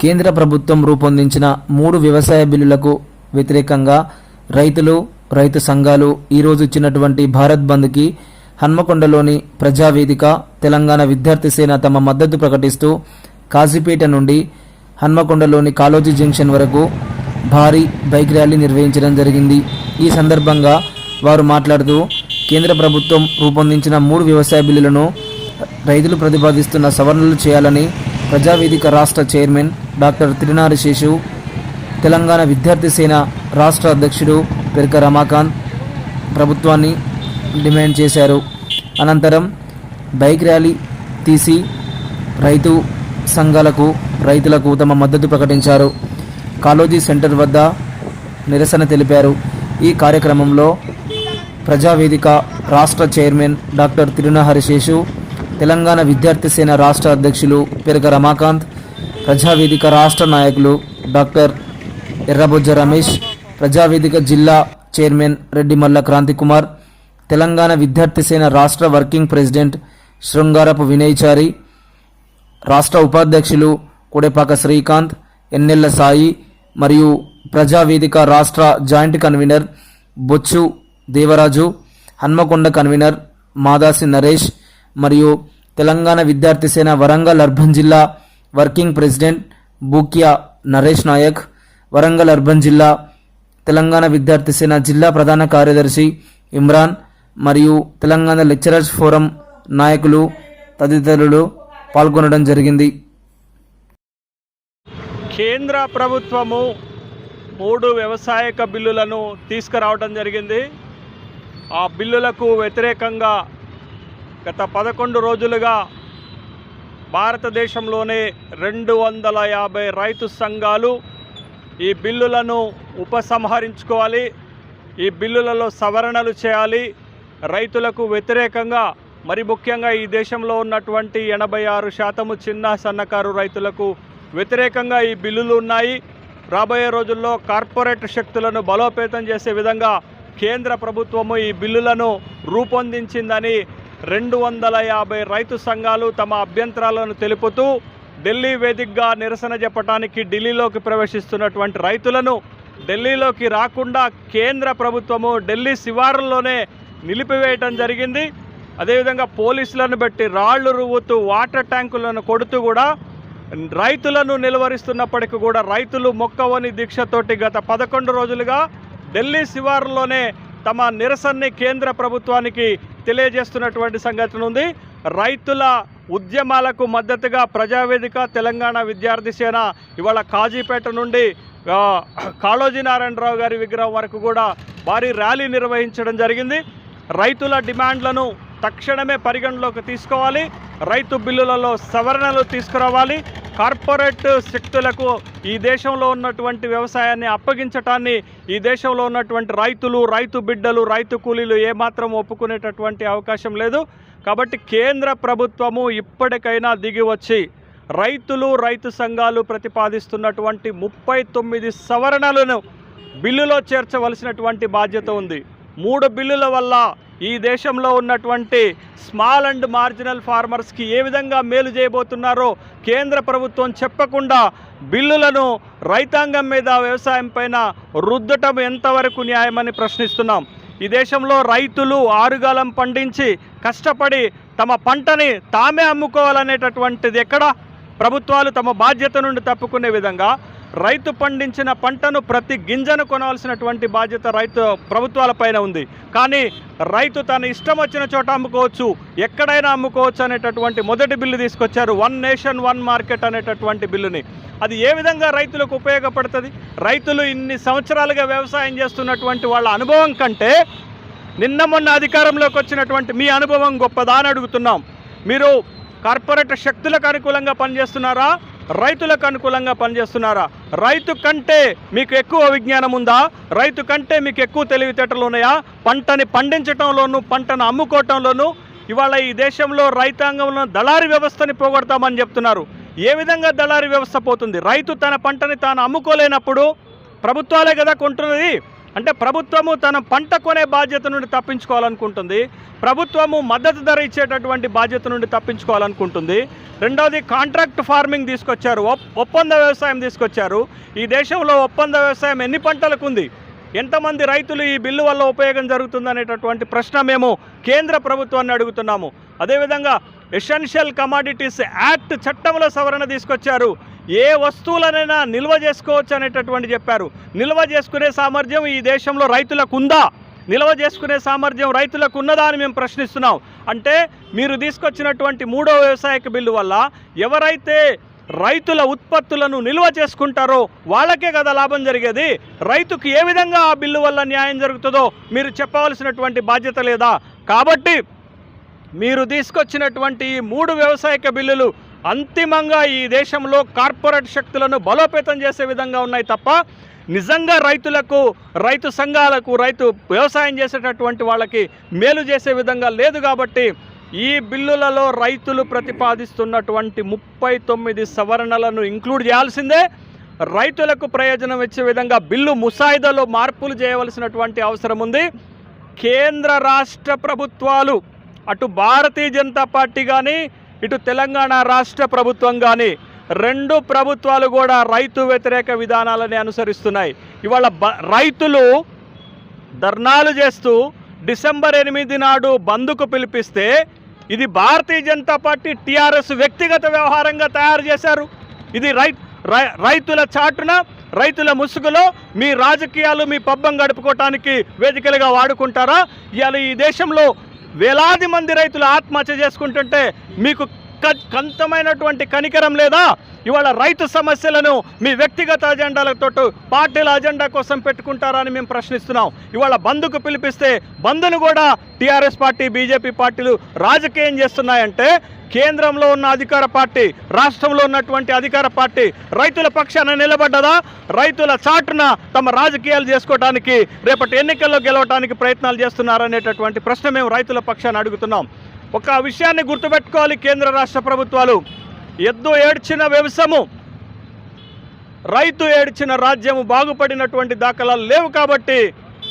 కేంద్ర ప్రభుత్వం రూపొందించిన మూడు వ్యవసాయ బిల్లులకు వ్యతిరేకంగా రైతులు రైతు సంఘాలు ఈరోజు ఇచ్చినటువంటి భారత్ బంద్కి హన్మకొండలోని ప్రజావేదిక తెలంగాణ విద్యార్థి సేన తమ మద్దతు ప్రకటిస్తూ కాజీపేట నుండి హన్మకొండలోని కాలోజీ జంక్షన్ వరకు భారీ బైక్ ర్యాలీ నిర్వహించడం జరిగింది. ఈ సందర్భంగా వారు మాట్లాడుతూ కేంద్ర ప్రభుత్వం రూపొందించిన మూడు వ్యవసాయ బిల్లులను రైతులు ప్రతిపాదిస్తున్న సవరణలు చేయాలని ప్రజావేదిక రాష్ట్ర చైర్మన్ డాక్టర్ తిరునారి శేషు తెలంగాణ విద్యార్థి సేన రాష్ట్ర అధ్యక్షుడు పెరక రమాకాంత్ ప్రభుత్వాన్ని డిమాండ్ చేశారు. అనంతరం బైక్ ర్యాలీ తీసి రైతు సంఘాలకు రైతులకు తమ మద్దతు ప్రకటించారు. కాలోజీ సెంటర్ వద్ద నిరసన తెలిపారు. ఈ కార్యక్రమంలో ప్రజావేదిక రాష్ట్ర చైర్మన్ డాక్టర్ తిరునహరిశేషు తెలంగాణ విద్యార్థి సేన రాష్ట్ర అధ్యక్షులు పెరగ రమాకాంత్ ప్రజావేదిక రాష్ట్ర నాయకులు డాక్టర్ ఎర్రబొజ్జ రమేష్ ప్రజావేదిక జిల్లా చైర్మన్ రెడ్డి మల్ల క్రాంతికుమార్ తెలంగాణ విద్యార్థి సేన రాష్ట్ర వర్కింగ్ ప్రెసిడెంట్ శృంగారపు వినయచారి రాష్ట్ర ఉపాధ్యక్షులు కుడెపాక శ్రీకాంత్ ఎన్నెల్ల సాయి మరియు ప్రజావేదిక రాష్ట్ర joint convener Bochu Devaraju Hanamkonda convener Madasi Naresh మరియు తెలంగాణ విద్యార్థి సేన వరంగల్ అర్బన్ జిల్లా working president Bukya Naresh Naik Warangal urban జిల్లా తెలంగాణ విద్యార్థి సేన జిల్లా ప్రధాన కార్యదర్శి ఇమ్రాన్ మరియు తెలంగాణ లెక్చరర్స్ ఫోరం నాయకులు తదితరులు పాల్గొనడం జరిగింది. కేంద్ర ప్రభుత్వము మూడు వ్యవసాయక బిల్లులను తీసుకురావడం జరిగింది. ఆ బిల్లులకు వ్యతిరేకంగా గత పదకొండు రోజులుగా భారతదేశంలోనే రెండు వందల యాభై రైతు సంఘాలు ఈ బిల్లులను ఉపసంహరించుకోవాలి ఈ బిల్లులలో సవరణలు చేయాలి. రైతులకు వ్యతిరేకంగా మరి ముఖ్యంగా ఈ దేశంలో ఉన్నటువంటి ఎనభై ఆరు శాతము చిన్న సన్నకారు రైతులకు వ్యతిరేకంగా ఈ బిల్లులు ఉన్నాయి. రాబోయే రోజుల్లో కార్పొరేట్ శక్తులను బలోపేతం చేసే విధంగా కేంద్ర ప్రభుత్వము ఈ బిల్లులను రూపొందించిందని రెండు వందల యాభై రైతు సంఘాలు తమ అభ్యంతరాలను తెలుపుతూ ఢిల్లీ వేదికగా నిరసన చెప్పడానికి ఢిల్లీలోకి ప్రవేశిస్తున్నటువంటి రైతులను ఢిల్లీలోకి రాకుండా కేంద్ర ప్రభుత్వము ఢిల్లీ శివారుల్లోనే నిలిపివేయటం జరిగింది. అదేవిధంగా పోలీసులను బట్టి రాళ్ళు రువ్వుతూ వాటర్ ట్యాంకులను కొడుతూ కూడా రైతులను నిలువరిస్తున్నప్పటికీ కూడా రైతులు మొక్కవని దీక్షతోటి గత పదకొండు రోజులుగా ఢిల్లీ శివారులోనే తమ నిరసనని కేంద్ర ప్రభుత్వానికి తెలియజేస్తున్నటువంటి సంఘటన ఉంది. రైతుల ఉద్యమాలకు మద్దతుగా ప్రజావేదిక తెలంగాణ విద్యార్థి సేన ఇవాళ కాజీపేట నుండి కాళోజీ నారాయణరావు గారి విగ్రహం వరకు కూడా భారీ ర్యాలీ నిర్వహించడం జరిగింది. రైతుల డిమాండ్లను తక్షణమే పరిగణలోకి తీసుకోవాలి. రైతు బిల్లులలో సవరణలు తీసుకురావాలి. కార్పొరేట్ శక్తులకు ఈ దేశంలో ఉన్నటువంటి వ్యవసాయాన్ని అప్పగించటాన్ని ఈ దేశంలో ఉన్నటువంటి రైతులు రైతు బిడ్డలు రైతు కూలీలు ఏమాత్రం ఒప్పుకునేటటువంటి అవకాశం లేదు. కాబట్టి కేంద్ర ప్రభుత్వము ఇప్పటికైనా దిగి వచ్చి రైతులు రైతు సంఘాలు ప్రతిపాదిస్తున్నటువంటి ముప్పై తొమ్మిది సవరణలను బిల్లులో చేర్చవలసినటువంటి బాధ్యత ఉంది. మూడు బిల్లుల వల్ల ఈ దేశంలో ఉన్నటువంటి స్మాల్ అండ్ మార్జినల్ ఫార్మర్స్కి ఏ విధంగా మేలు చేయబోతున్నారో కేంద్ర ప్రభుత్వం చెప్పకుండా బిల్లులను రైతాంగం మీద వ్యవసాయం పైన రుద్దటం ఎంతవరకు న్యాయమని ప్రశ్నిస్తున్నాం. ఈ దేశంలో రైతులు ఆరుగాలం పండించి కష్టపడి తమ పంటని తామే అమ్ముకోవాలనేటటువంటిది ఎక్కడ? ప్రభుత్వాలు తమ బాధ్యత నుండి తప్పుకునే విధంగా రైతు పండించిన పంటను ప్రతి గింజను కొనవలసినటువంటి బాధ్యత రైతు ప్రభుత్వాలపైన ఉంది. కానీ రైతు తన ఇష్టం వచ్చిన చోట అమ్ముకోవచ్చు ఎక్కడైనా అమ్ముకోవచ్చు అనేటటువంటి మొదటి బిల్లు తీసుకొచ్చారు. వన్ నేషన్ వన్ మార్కెట్ అనేటటువంటి బిల్లుని. అది ఏ విధంగా రైతులకు ఉపయోగపడుతుంది? రైతులు ఇన్ని సంవత్సరాలుగా వ్యవసాయం చేస్తున్నటువంటి వాళ్ళ అనుభవం కంటే నిన్న మొన్న అధికారంలోకి వచ్చినటువంటి మీ అనుభవం గొప్పదా అని అడుగుతున్నాం. మీరు కార్పొరేట్ శక్తులకు అనుకూలంగా పనిచేస్తున్నారా? రైతులకు అనుకూలంగా పనిచేస్తున్నారా? రైతు కంటే మీకు ఎక్కువ విజ్ఞానం ఉందా? రైతు కంటే మీకు ఎక్కువ తెలివితేటలు ఉన్నాయా? పంటని పండించటంలోనూ పంటను అమ్ముకోవటంలోనూ ఇవాళ ఈ దేశంలో రైతాంగంలో దళారీ వ్యవస్థని పోగొడతామని చెప్తున్నారు. ఏ విధంగా దళారీ వ్యవస్థ పోతుంది? రైతు తన పంటని తాను అమ్ముకోలేనప్పుడు ప్రభుత్వాలే కదా కొంటున్నది. అంటే ప్రభుత్వము తన పంట కొనే బాధ్యత నుండి తప్పించుకోవాలనుకుంటుంది. ప్రభుత్వము మద్దతు ధర ఇచ్చేటటువంటి బాధ్యత నుండి తప్పించుకోవాలనుకుంటుంది. రెండవది కాంట్రాక్ట్ ఫార్మింగ్ తీసుకొచ్చారు. ఒప్పంద వ్యవసాయం తీసుకొచ్చారు. ఈ దేశంలో ఒప్పంద వ్యవసాయం ఎన్ని పంటలకు ఉంది ఎంతమంది రైతులు ఈ బిల్లు వల్ల ఉపయోగం జరుగుతుందనేటటువంటి ప్రశ్న మేము కేంద్ర ప్రభుత్వాన్ని అడుగుతున్నాము. అదేవిధంగా ఎసెన్షియల్ కమాడిటీస్ యాక్ట్ చట్టంలో సవరణ తీసుకొచ్చారు. ఏ వస్తువులనైనా నిల్వ చేసుకోవచ్చు అనేటటువంటి చెప్పారు. నిల్వ చేసుకునే సామర్థ్యం ఈ దేశంలో రైతులకు ఉందా నిల్వ చేసుకునే సామర్థ్యం రైతులకు ఉన్నదా అని మేము ప్రశ్నిస్తున్నాం. అంటే మీరు తీసుకొచ్చినటువంటి మూడో వ్యవసాయక బిల్లు వల్ల ఎవరైతే రైతుల ఉత్పత్తులను నిల్వ చేసుకుంటారో వాళ్ళకే కదా లాభం జరిగేది. రైతుకు ఏ విధంగా ఆ బిల్లు వల్ల న్యాయం జరుగుతుందో మీరు చెప్పవలసినటువంటి బాధ్యత లేదా? కాబట్టి మీరు తీసుకొచ్చినటువంటి ఈ మూడు వ్యవసాయక బిల్లులు అంతిమంగా ఈ దేశంలో కార్పొరేట్ శక్తులను బలోపేతం చేసే విధంగా ఉన్నాయి తప్ప నిజంగా రైతులకు రైతు సంఘాలకు రైతు వ్యవసాయం చేసేటటువంటి వాళ్ళకి మేలు చేసే విధంగా లేదు కాబట్టి ఈ బిల్లులలో రైతులు ప్రతిపాదిస్తున్నటువంటి ముప్పై తొమ్మిది సవరణలను ఇంక్లూడ్ చేయాల్సిందే. రైతులకు ప్రయోజనం ఇచ్చే విధంగా బిల్లు ముసాయిదాలో మార్పులు చేయవలసినటువంటి అవసరం ఉంది. కేంద్ర రాష్ట్ర ప్రభుత్వాలు అటు భారతీయ జనతా పార్టీ కానీ ఇటు తెలంగాణ రాష్ట్ర ప్రభుత్వం కానీ రెండు ప్రభుత్వాలు కూడా రైతు వ్యతిరేక విధానాలని అనుసరిస్తున్నాయి. ఇవాళ బ రైతులు ధర్నాలు చేస్తూ డిసెంబర్ ఎనిమిది నాడు బంద్కు పిలిపిస్తే ఇది భారతీయ జనతా పార్టీ టీఆర్ఎస్ వ్యక్తిగత వ్యవహారంగా తయారు చేశారు. ఇది రై రై- రైతుల చాటున రైతుల ముసుగులో మీ రాజకీయాలు మీ పబ్బం గడుపుకోవటానికి వేదికలుగా వాడుకుంటారా? ఇవాళ ఈ దేశంలో వేలాది మంది రైతులు ఆత్మహత్య చేసుకుంటుంటే మీకు కంతమైనటువంటి కనికరం లేదా? ఇవాళ రైతు సమస్యలను మీ వ్యక్తిగత అజెండాలతో పార్టీల అజెండా కోసం పెట్టుకుంటారని మేము ప్రశ్నిస్తున్నాం. ఇవాళ బంద్కు పిలిపిస్తే బంద్ను కూడా టీఆర్ఎస్ పార్టీ బీజేపీ పార్టీలు రాజకీయం చేస్తున్నాయంటే కేంద్రంలో ఉన్న అధికార పార్టీ రాష్ట్రంలో ఉన్నటువంటి అధికార పార్టీ రైతుల పక్షాన నిలబడ్డదా? రైతుల చాటున తమ రాజకీయాలు చేసుకోవడానికి రేపటి ఎన్నికల్లో గెలవడానికి ప్రయత్నాలు చేస్తున్నారనేటటువంటి ప్రశ్న మేము రైతుల పక్షాన అడుగుతున్నాం. ఒక విషయాన్ని గుర్తుపెట్టుకోవాలి కేంద్ర రాష్ట్ర ప్రభుత్వాలు. ఎద్దు ఏడ్చిన వ్యవసము రైతు ఏడ్చిన రాజ్యము బాగుపడినటువంటి దాఖలాలు లేవు కాబట్టి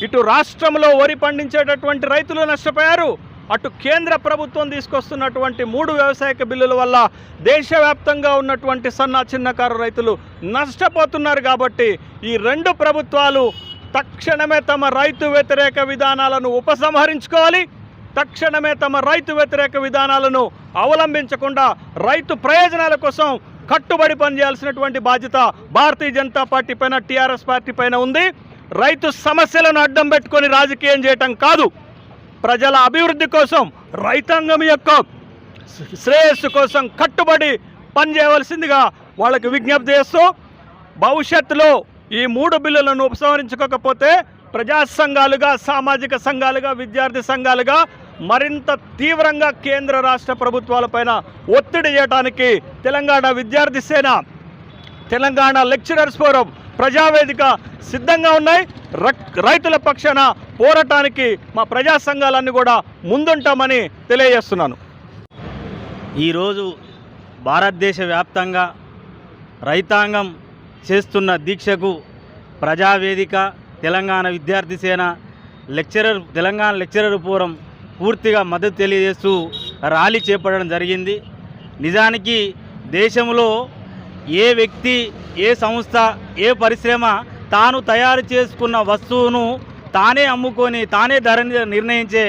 ఇటు రాష్ట్రంలో వరి పండించేటటువంటి రైతులు నష్టపోయారు. అటు కేంద్ర ప్రభుత్వం తీసుకొస్తున్నటువంటి మూడు వ్యవసాయక బిల్లుల వల్ల దేశవ్యాప్తంగా ఉన్నటువంటి సన్న చిన్నకారు రైతులు నష్టపోతున్నారు కాబట్టి ఈ రెండు ప్రభుత్వాలు తక్షణమే తమ రైతు వ్యతిరేక విధానాలను ఉపసంహరించుకోవాలి. తక్షణమే తమ రైతు వ్యతిరేక విధానాలను అవలంబించకుండా రైతు ప్రయోజనాల కోసం కట్టుబడి పనిచేయాల్సినటువంటి బాధ్యత భారతీయ జనతా పార్టీ పైన టీఆర్ఎస్ పార్టీ పైన ఉంది. రైతు సమస్యలను అడ్డం పెట్టుకొని రాజకీయం చేయటం కాదు. ప్రజల అభివృద్ధి కోసం రైతాంగం యొక్క శ్రేయస్సు కోసం కట్టుబడి పనిచేయవలసిందిగా వాళ్ళకి విజ్ఞప్తి చేస్తూ భవిష్యత్తులో ఈ మూడు బిల్లులను ఉపసంహరించుకోకపోతే ప్రజా సంఘాలుగా సామాజిక సంఘాలుగా విద్యార్థి సంఘాలుగా మరింత తీవ్రంగా కేంద్ర రాష్ట్ర ప్రభుత్వాలపైన ఒత్తిడి చేయడానికి తెలంగాణ విద్యార్థి సేన తెలంగాణ లెక్చరర్స్ ఫోరం ప్రజావేదిక సిద్ధంగా ఉన్నాయి. రక్- రైతుల పక్షాన పోరాటానికి మా ప్రజా సంఘాలన్నీ కూడా ముందుంటామని తెలియజేస్తున్నాను. ఈరోజు భారతదేశ వ్యాప్తంగా రైతాంగం చేస్తున్న దీక్షకు Prajavedika Telangana Vidyarthi Sena lecturer Telangana lecturer forum పూర్తిగా మద్దతు తెలియజేస్తూ ర్యాలీ చేపట్టడం జరిగింది. నిజానికి దేశంలో ఏ వ్యక్తి ఏ సంస్థ ఏ పరిశ్రమ తాను తయారు చేసుకున్న వస్తువును తానే అమ్ముకొని తానే ధర నిర్ణయించే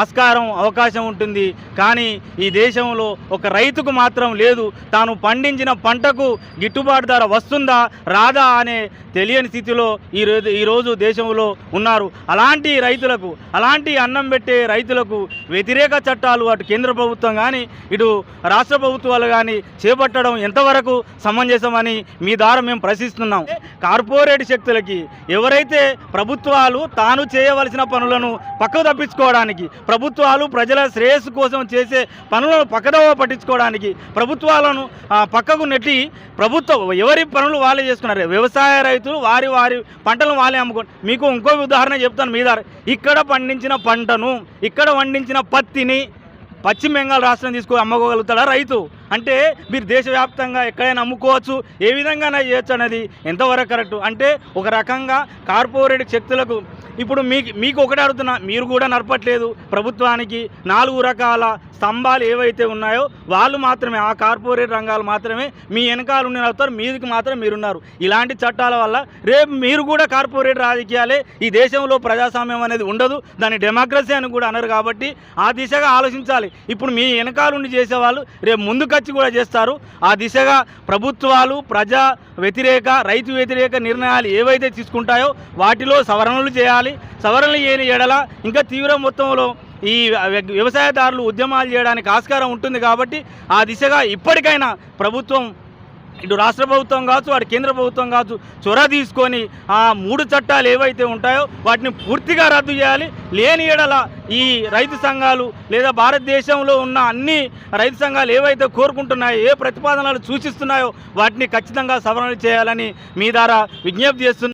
ఆస్కారం అవకాశం ఉంటుంది. కానీ ఈ దేశంలో ఒక రైతుకు మాత్రం లేదు. తాను పండించిన పంటకు గిట్టుబాటు ధర వస్తుందా రాదా అనే తెలియని స్థితిలో ఈరోజు ఈరోజు దేశంలో ఉన్నారు. అలాంటి రైతులకు అలాంటి అన్నం పెట్టే రైతులకు వ్యతిరేక చట్టాలు అటు కేంద్ర ప్రభుత్వం కానీ ఇటు రాష్ట్ర ప్రభుత్వాలు కానీ చేపట్టడం ఎంతవరకు సమంజసమని మీ ద్వారా మేము ప్రశ్నిస్తున్నాం. కార్పొరేట్ శక్తులకి ఎవరైతే ప్రభుత్వాలు తాను చేయవలసిన పనులను పక్కకు తప్పించుకోవడానికి ప్రభుత్వాలు ప్రజల శ్రేయస్సు కోసం చేసే పనులను పక్కదవ పట్టించుకోవడానికి ప్రభుత్వాలను పక్కకు నెట్టి ప్రభుత్వం ఎవరి పనులు వాళ్ళే చేసుకున్నారు? వ్యవసాయ రైతు రైతులు వారి వారి పంటలను వాళ్ళే అమ్ముకోండి మీకు ఇంకో ఉదాహరణ చెప్తాను మీ ఇక్కడ పండించిన పంటను ఇక్కడ పండించిన పత్తిని పశ్చిమ బెంగాల్ రాష్ట్రం తీసుకొని అమ్ముకోగలుగుతాడా రైతు? అంటే మీరు దేశవ్యాప్తంగా ఎక్కడైనా అమ్ముకోవచ్చు ఏ విధంగా చేయొచ్చు అనేది ఎంతవరకు కరెక్ట్? అంటే ఒక రకంగా కార్పొరేట్ శక్తులకు ఇప్పుడు మీకు మీకు ఒకటి అడుగుతున్నా మీరు కూడా నడపట్లేదు. ప్రభుత్వానికి నాలుగు రకాల స్తంభాలు ఏవైతే ఉన్నాయో వాళ్ళు మాత్రమే ఆ కార్పొరేట్ రంగాలు మాత్రమే మీ వెనకాల ఉండి నడుపుతారు మీదికి మాత్రం మీరున్నారు. ఇలాంటి చట్టాల వల్ల రేపు మీరు కూడా కార్పొరేట్ రాజకీయాలే ఈ దేశంలో ప్రజాస్వామ్యం అనేది ఉండదు దాన్ని డెమోక్రసీ అని కూడా అన్నారు కాబట్టి ఆ దిశగా ఆలోచించాలి. ఇప్పుడు మీ వెనకాల ఉండి చేసేవాళ్ళు రేపు ముందుకొచ్చి కూడా చేస్తారు. ఆ దిశగా ప్రభుత్వాలు ప్రజా వ్యతిరేక రైతు వ్యతిరేక నిర్ణయాలు ఏవైతే తీసుకుంటాయో వాటిలో సవరణలు చేయాలి. సవరణలు చేయని ఎడల ఇంకా తీవ్ర మొత్తంలో ఈ వ్యవసాయదారులు ఉద్యమాలు చేయడానికి ఆస్కారం ఉంటుంది కాబట్టి ఆ దిశగా ఇప్పటికైనా ప్రభుత్వం ఇటు రాష్ట్ర ప్రభుత్వం కావచ్చు వాటి కేంద్ర ప్రభుత్వం కావచ్చు చొర తీసుకొని ఆ మూడు చట్టాలు ఏవైతే ఉంటాయో వాటిని పూర్తిగా రద్దు చేయాలి. లేని ఎడల ఈ రైతు సంఘాలు లేదా భారతదేశంలో ఉన్న అన్ని రైతు సంఘాలు ఏవైతే కోరుకుంటున్నాయో ఏ ప్రతిపాదనలు సూచిస్తున్నాయో వాటిని ఖచ్చితంగా సవరణ చేయాలని మీ ద్వారా విజ్ఞప్తి చేస్తున్నారు